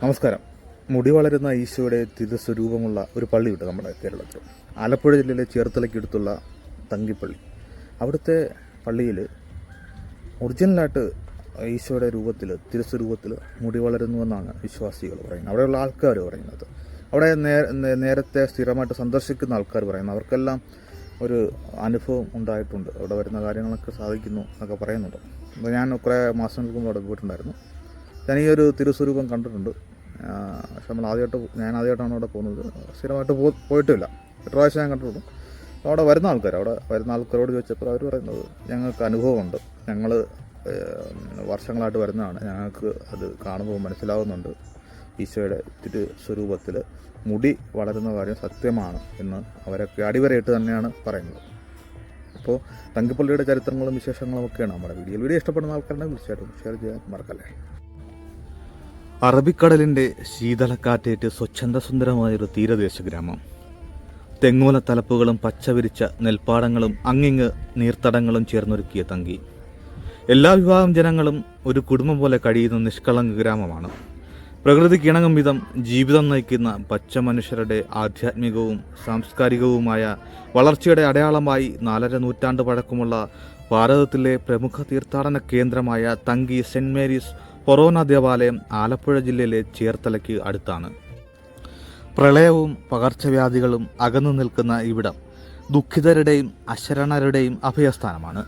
നമസ്കാരം. മുടി വളരുന്ന ഈശോയുടെ തിരുസ്വരൂപമുള്ള ഒരു പള്ളിയുണ്ട് നമ്മുടെ കേരളത്തിൽ. ആലപ്പുഴ ജില്ലയിലെ ചേർത്തലയ്ക്കടുത്തുള്ള തങ്കിപ്പള്ളി. അവിടുത്തെ പള്ളിയിൽ ഒറിജിനലായിട്ട് ഈശോയുടെ രൂപത്തിൽ തിരുസ്വരൂപത്തിൽ മുടി വളരുന്നുവെന്നാണ് വിശ്വാസികൾ പറയുന്നത്. അവിടെയുള്ള ആൾക്കാർ പറയുന്നത്. അവിടെ നേരത്തെ സ്ഥിരമായിട്ട് സന്ദർശിക്കുന്ന ആൾക്കാർ പറയുന്നത്. അവർക്കെല്ലാം ഒരു അനുഭവം ഉണ്ടായിട്ടുണ്ട്. അവിടെ വരുന്ന കാര്യങ്ങളൊക്കെ സാധിക്കുന്നു എന്നൊക്കെ പറയുന്നുണ്ട്. ഞാൻ കുറേ മാസങ്ങൾക്ക് മുമ്പ് അവിടെ പോയിട്ടുണ്ടായിരുന്നു. ഞാൻ ഈ ഒരു തിരുസ്വരൂപം കണ്ടിട്ടുണ്ട്. പക്ഷെ നമ്മൾ ആദ്യമായിട്ട് ഞാൻ ആദ്യമായിട്ടാണ് അവിടെ പോകുന്നത്. സ്ഥിരമായിട്ട് പോ പോയിട്ടില്ല. എത്ര പ്രാവശ്യം ഞാൻ കണ്ടിട്ടുള്ളൂ അവിടെ വരുന്ന ആൾക്കാർ അവിടെ വരുന്ന ആൾക്കാരോട് ചോദിച്ചപ്പോൾ അവർ പറയുന്നത് ഞങ്ങൾക്ക് അനുഭവമുണ്ട്. ഞങ്ങൾ വർഷങ്ങളായിട്ട് വരുന്നതാണ്. ഞങ്ങൾക്ക് അത് കാണുമ്പോൾ മനസ്സിലാവുന്നുണ്ട്. ഈശോയുടെ തിരു സ്വരൂപത്തിൽ മുടി വളരുന്ന കാര്യം സത്യമാണ് എന്ന് അവരൊക്കെ അടിവരയിട്ട് തന്നെയാണ് പറയുന്നത്. അപ്പോൾ തങ്കിപ്പള്ളിയുടെ ചരിത്രങ്ങളും വിശേഷങ്ങളും ഒക്കെയാണ് നമ്മുടെ വീഡിയോ വീഡിയോ ഇഷ്ടപ്പെടുന്ന ആൾക്കാരുണ്ടെങ്കിൽ തീർച്ചയായിട്ടും ഷെയർ ചെയ്യാൻ മറക്കല്ലേ. അറബിക്കടലിന്റെ ശീതളക്കാറ്റേറ്റ് സ്വച്ഛന്ദസുന്ദരമായൊരു തീരദേശ ഗ്രാമം തെങ്ങോല തലപ്പുകളും പച്ചവിരിച്ച നെൽപ്പാടങ്ങളും അങ്ങിങ്ങ് നീർത്തടങ്ങളും ചേർന്നൊരുക്കിയ തങ്കി. എല്ലാ വിഭാഗം ജനങ്ങളും ഒരു കുടുംബം പോലെ കഴിയുന്ന നിഷ്കളങ്ക ഗ്രാമമാണ്. പ്രകൃതിക്ക് ഇണങ്ങും വിധം ജീവിതം നയിക്കുന്ന പച്ച മനുഷ്യരുടെ ആധ്യാത്മികവും സാംസ്കാരികവുമായ വളർച്ചയുടെ അടയാളമായി നാലര നൂറ്റാണ്ട് പഴക്കമുള്ള ഭാരതത്തിലെ പ്രമുഖ തീർത്ഥാടന കേന്ദ്രമായ തങ്കി സെന്റ് മേരീസ് ഫൊറോന ദേവാലയം ആലപ്പുഴ ജില്ലയിലെ ചേർത്തലയ്ക്ക് അടുത്താണ്. പ്രളയവും പകർച്ചവ്യാധികളും അകന്നു നിൽക്കുന്ന ഇവിടം ദുഃഖിതരുടെയും അശരണരുടെയും അഭയസ്ഥാനമാണ്.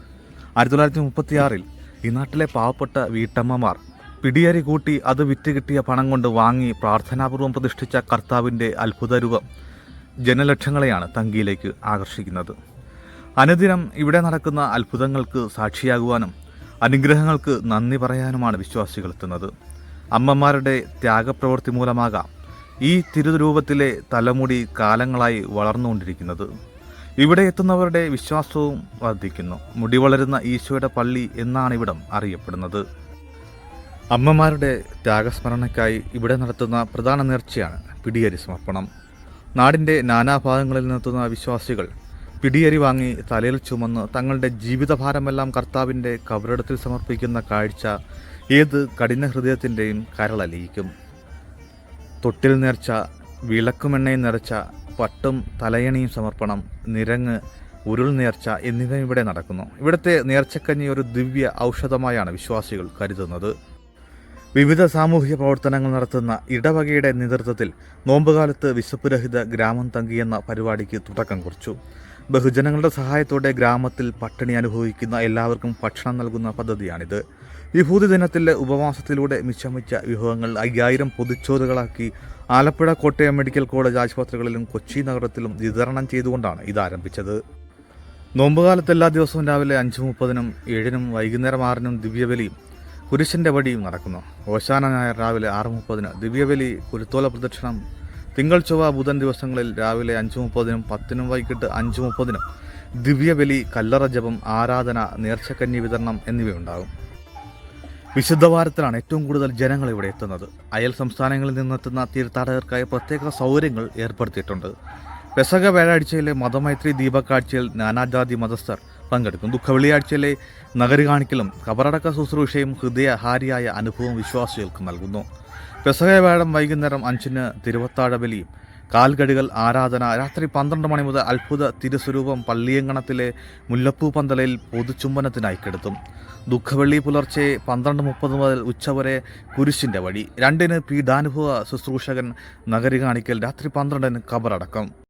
ആയിരത്തി തൊള്ളായിരത്തി മുപ്പത്തിയാറിൽ ഈ നാട്ടിലെ പാവപ്പെട്ട വീട്ടമ്മമാർ പിടിയരി കൂട്ടി അത് വിറ്റ് കിട്ടിയ പണം കൊണ്ട് വാങ്ങി പ്രാർത്ഥനാപൂർവം പ്രതിഷ്ഠിച്ച കർത്താവിന്റെ അത്ഭുത രൂപം ജനലക്ഷങ്ങളെയാണ് തങ്കിയിലേക്ക് ആകർഷിക്കുന്നത്. അനുദിനം ഇവിടെ നടക്കുന്ന അത്ഭുതങ്ങൾക്ക് സാക്ഷിയാകുവാനും അനുഗ്രഹങ്ങൾക്ക് നന്ദി പറയാനുമാണ് വിശ്വാസികൾ എത്തുന്നത്. അമ്മമാരുടെ ത്യാഗപ്രവൃത്തി മൂലമാകാം ഈ തിരുരൂപത്തിലെ തലമുടി കാലങ്ങളായി വളർന്നുകൊണ്ടിരിക്കുന്നത്. ഇവിടെ എത്തുന്നവരുടെ വിശ്വാസവും വർദ്ധിക്കുന്നു. മുടി വളരുന്ന ഈശോയുടെ പള്ളി എന്നാണ് ഇവിടം അറിയപ്പെടുന്നത്. അമ്മമാരുടെ ത്യാഗസ്മരണയ്ക്കായി ഇവിടെ നടത്തുന്ന പ്രധാന നേർച്ചയാണ് പിടിയരി സമർപ്പണം. നാടിന്റെ നാനാഭാഗങ്ങളിൽ നിന്നെത്തുന്ന വിശ്വാസികൾ പിടിയരി വാങ്ങി തലയിൽ ചുമന്ന് തങ്ങളുടെ ജീവിതഭാരമെല്ലാം കർത്താവിന്റെ കബറിടത്തിൽ സമർപ്പിക്കുന്ന കാഴ്ച ഏത് കഠിന ഹൃദയത്തിന്റെയും കരളലിയിക്കും. തൊട്ടിൽ നേർച്ച വിളക്കുമെണ്ണയും നിറച്ച പട്ടും തലയണിയും സമർപ്പണം നിരങ്ങ് ഉരുൾ നേർച്ച എന്നിവ ഇവിടെ നടക്കുന്നു. ഇവിടുത്തെ നേർച്ചക്കഞ്ഞി ഒരു ദിവ്യ ഔഷധമായാണ് വിശ്വാസികൾ കരുതുന്നത്. വിവിധ സാമൂഹിക പ്രവർത്തനങ്ങൾ നടത്തുന്ന ഇടവകയുടെ നേതൃത്വത്തിൽ നോമ്പുകാലത്ത് വിശപ്പുരഹിത ഗ്രാമം തങ്കിയെന്ന പരിപാടിക്ക് തുടക്കം കുറിച്ചു. ബഹുജനങ്ങളുടെ സഹായത്തോടെ ഗ്രാമത്തിൽ പട്ടിണി അനുഭവിക്കുന്ന എല്ലാവർക്കും ഭക്ഷണം നൽകുന്ന പദ്ധതിയാണിത്. വിഭൂതി ദിനത്തിലെ ഉപവാസത്തിലൂടെ മിച്ചമിച്ച വിഭവങ്ങൾ അയ്യായിരം പൊതിച്ചോറുകളാക്കി ആലപ്പുഴ കോട്ടയം മെഡിക്കൽ കോളേജ് ആശുപത്രികളിലും കൊച്ചി നഗരത്തിലും വിതരണം ചെയ്തുകൊണ്ടാണ് ഇത് ആരംഭിച്ചത്. നോമ്പുകാലത്ത് എല്ലാ ദിവസവും രാവിലെ അഞ്ച് മുപ്പതിനും ഏഴിനും വൈകുന്നേരം ആറിനും ദിവ്യബലിയും കുരിശിന്റെ വടിയും നടക്കുന്നു. ഓശാന ഞായർ രാവിലെ ആറ് മുപ്പതിന് ദിവ്യബലി കുരുത്തോല പ്രദക്ഷിണം തിങ്കൾ ചൊവ്വ ബുധൻ ദിവസങ്ങളിൽ രാവിലെ അഞ്ച് മുപ്പതിനും പത്തിനും വൈകിട്ട് അഞ്ച് മുപ്പതിനും ദിവ്യബലി കല്ലറ ജപം ആരാധന നേർച്ചക്കന്നി വിതരണം എന്നിവയുണ്ടാകും. വിശുദ്ധവാരത്തിലാണ് ഏറ്റവും കൂടുതൽ ജനങ്ങൾ ഇവിടെ എത്തുന്നത്. അയൽ സംസ്ഥാനങ്ങളിൽ നിന്നെത്തുന്ന തീർത്ഥാടകർക്കായി പ്രത്യേക സൗകര്യങ്ങൾ ഏർപ്പെടുത്തിയിട്ടുണ്ട്. പെസക വ്യാഴാഴ്ചയിലെ മതമൈത്രി ദീപക്കാഴ്ചയിൽ നാനാജാതി മതസ്ഥർ പങ്കെടുക്കും. ദുഃഖവെള്ളിയാഴ്ചയിലെ നഗരി കാണിക്കലും കബറടക്ക ശുശ്രൂഷയും ഹൃദയഹാരിയായ അനുഭവം വിശ്വാസികൾക്ക് നൽകുന്നു. പെസക വ്യാഴം വൈകുന്നേരം അഞ്ചിന് തിരുവത്താഴ ബലിയും കാൽകടികൾ ആരാധന രാത്രി പന്ത്രണ്ട് മണി മുതൽ അത്ഭുത തിരുസ്വരൂപം പള്ളിയങ്കണത്തിലെ മുല്ലപ്പൂ പന്തലയിൽ പൊതുചുംബനത്തിനായി കെടുത്തും. ദുഃഖവെള്ളി പുലർച്ചെ പന്ത്രണ്ട് മുപ്പത് മുതൽ ഉച്ചവരെ കുരിശിന്റെ വഴി. രണ്ടിന് പീഡാനുഭവ ശുശ്രൂഷകൻ നഗരി കാണിക്കൽ രാത്രി പന്ത്രണ്ടിന് കബറടക്കം.